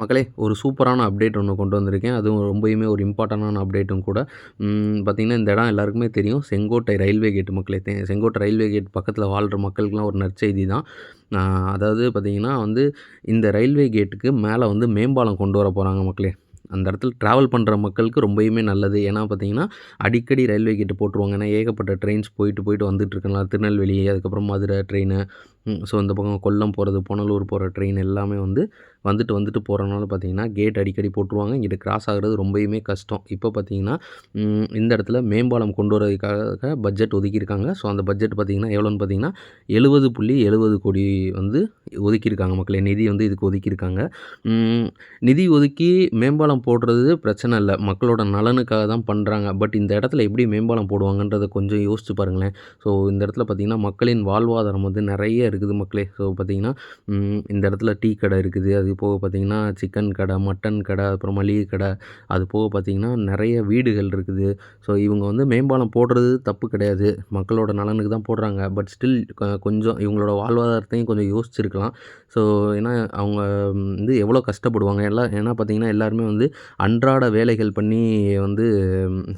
மக்களே ஒரு சூப்பரான அப்டேட் ஒன்று கொண்டு வந்திருக்கேன். அதுவும் ரொம்பவுமே ஒரு இம்பார்ட்டண்டான அப்டேட்டும் கூட. பார்த்திங்கன்னா இந்த இடம் எல்லாருக்குமே தெரியும். செங்கோட்டை ரயில்வே கேட் மக்களே செங்கோட்டை ரயில்வே கேட் பக்கத்தில் வாழ்கிற மக்களுக்குலாம் ஒரு நற்செய்தி தான். அதாவது பார்த்திங்கன்னா வந்து இந்த ரயில்வே கேட்டுக்கு மேலே வந்து மேம்பாலம் கொண்டு வர போகிறாங்க மக்களே. அந்த இடத்துல ட்ராவல் பண்ணுற மக்களுக்கு ரொம்பவுமே நல்லது. ஏன்னா பார்த்தீங்கன்னா அடிக்கடி ரயில்வே கேட்டு போட்டுருவாங்க. ஏன்னா ஏகப்பட்ட ட்ரெயின்ஸ் போயிட்டு போயிட்டு வந்துட்டு இருக்கலாம். திருநெல்வேலி அதுக்கப்புறம் மதுரை ட்ரெயின் ஸோ இந்த பக்கம் கொல்லம் போகிறது புனலூர் போகிற ட்ரெயின் எல்லாமே வந்து வந்துட்டு வந்துட்டு போகிறனால பார்த்தீங்கன்னா கேட் அடிக்கடி போட்டுருவாங்க. இங்கிட்ட கிராஸ் ஆகிறது ரொம்பவுமே கஷ்டம். இப்போ பார்த்தீங்கன்னா இந்த இடத்துல மேம்பாலம் கொண்டு வரதுக்காக பட்ஜெட் ஒதுக்கியிருக்காங்க. ஸோ அந்த பட்ஜெட் பார்த்திங்கன்னா எவ்வளோன்னு பார்த்தீங்கன்னா எழுபது புள்ளி எழுபது கோடி வந்து ஒதுக்கியிருக்காங்க மக்களே. நிதி வந்து இதுக்கு ஒதுக்கியிருக்காங்க. நிதி ஒதுக்கி மேம்பாலம் போடுறது பிரச்சனை இல்லை. மக்களோட நலனுக்காக தான் பண்ணுறாங்க பட் இந்த இடத்துல எப்படி மேம்பாலம் போடுவாங்கன்றதை கொஞ்சம் யோசிச்சு பாருங்களேன். ஸோ இந்த இடத்துல பார்த்திங்கன்னா மக்களின் வாழ்வாதாரம் வந்து நிறைய இருக்குது இருக்குது மக்களே. ஸோ பார்த்திங்கன்னா இந்த இடத்துல டீ கடை இருக்குது. அது போக பார்த்திங்கன்னா சிக்கன் கடை மட்டன் கடை அப்புறம் மளிகை கடை. அது போக பார்த்திங்கன்னா நிறைய வீடுகள் இருக்குது. ஸோ இவங்க வந்து மேம்பாலம் போடுறது தப்பு கிடையாது. மக்களோட நலனுக்கு தான் போடுறாங்க. பட் ஸ்டில் கொஞ்சம் இவங்களோட வாழ்வாதாரத்தையும் கொஞ்சம் யோசிச்சிருக்கலாம். ஸோ ஏன்னா அவங்க வந்து எவ்வளோ கஷ்டப்படுவாங்க. எல்லாம் ஏன்னா பார்த்திங்கன்னா எல்லாருமே வந்து அன்றாட வேலைகள் பண்ணி வந்து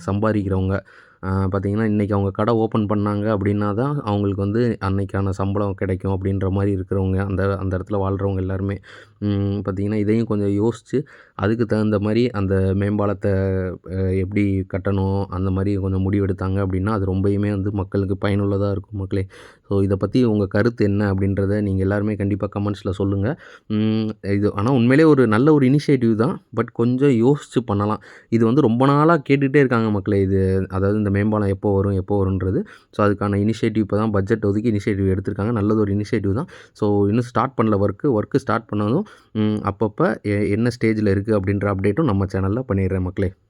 சம்பாதிக்கிறவங்க. பார்த்திங்கன்னா இன்றைக்கி அவங்க கடை ஓப்பன் பண்ணாங்க அப்படின்னா தான் அவங்களுக்கு வந்து அன்றைக்கான சம்பளம் கிடைக்கும் அப்படின்ற மாதிரி இருக்கிறவங்க அந்த அந்த இடத்துல வாழ்கிறவங்க எல்லாருமே. பார்த்திங்கன்னா இதையும் கொஞ்சம் யோசித்து அதுக்கு தகுந்த மாதிரி அந்த மேம்பாலத்தை எப்படி கட்டணும் அந்த மாதிரி கொஞ்சம் முடிவெடுத்தாங்க அப்படின்னா அது ரொம்பயுமே வந்து மக்களுக்கு பயனுள்ளதாக இருக்கும் மக்களே. ஸோ இதை பற்றி உங்கள் கருத்து என்ன அப்படின்றத நீங்கள் எல்லாருமே கண்டிப்பாக கமெண்ட்ஸில் சொல்லுங்கள் இது ஆனால் உண்மையிலே ஒரு நல்ல ஒரு இனிஷியேட்டிவ் தான். பட் கொஞ்சம் யோசித்து பண்ணலாம். இது வந்து ரொம்ப நாளாக கேட்டுகிட்டே இருக்காங்க மக்களே இது அதாவது இந்த இந்த மேம்பாலம் எப்போ வரும் எப்போ வரும்ன்றது. ஸோ அதுக்கான இனிஷியேட்டிவ் இப்போ தான் பட்ஜெட் ஒதுக்கி இனிஷியேட்டிவ் எடுத்திருக்காங்க. நல்லது ஒரு இனிஷியேட்டிவ் தான். ஸோ இன்னும் ஸ்டார்ட் பண்ணல ஒர்க்கு ஒர்க்கு ஸ்டார்ட் பண்ணதும் அப்பப்போ என்ன ஸ்டேஜில் இருக்குது அப்படின்ற அப்டேட்டும் நம்ம சேனலில் பண்ணிடுறேன் மக்களே.